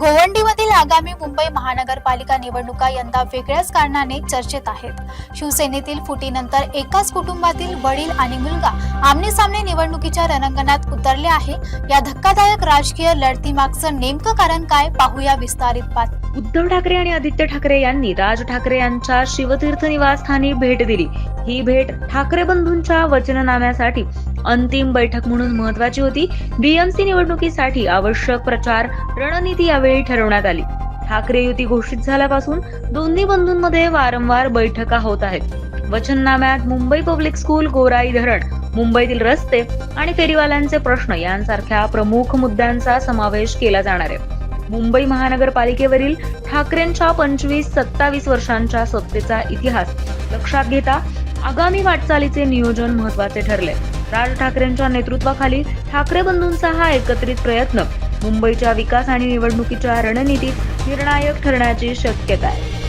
गोवंडीमधील आगामी मुंबई महानगरपालिका निवडणुका यंदा वेगळ्याच कारणाने चर्चेत आहेत. शिवसेनेतील फुटीनंतर एकाच कुटुंबातील वडील आणि मुलगा आमने सामने निवडणुकीच्या रणांगणात उतरले आहे. या धक्कादायक राजकीय लढतीमागचं नेमकं कारण काय पाहूया विस्तारित बात उद्धव ठाकरे आणि आदित्य ठाकरे यांनी राज ठाकरे यांच्या शिवतीर्थ निवासस्थानी भेट दिली. ही भेट ठाकरे बंधूंच्या वचननाम्यासाठी अंतिम बैठक म्हणून महत्वाची होती. बीएमसी निवडणुकीसाठी आवश्यक प्रचार रणनीती यावेळी ठरवण्यात आली. ठाकरे युती घोषित झाल्यापासून दोन्ही बंधूंमध्ये वारंवार बैठका होत आहेत. वचननाम्यात मुंबई पब्लिक स्कूल गोराई धरण मुंबईतील रस्ते आणि फेरीवाल्यांचे प्रश्न यांसारख्या प्रमुख मुद्द्यांचा समावेश केला जाणार आहे. मुंबई महानगरपालिकेवरील ठाकरेंच्या पंचवीस सत्तावीस वर्षांच्या सत्तेचा इतिहास लक्षात घेता आगामी वाटचालीचे नियोजन महत्त्वाचे ठरले. राज ठाकरेंच्या नेतृत्वाखाली ठाकरे बंधूंचा हा एकत्रित प्रयत्न मुंबईच्या विकास आणि निवडणुकीच्या रणनीतीत निर्णायक ठरण्याची शक्यता आहे.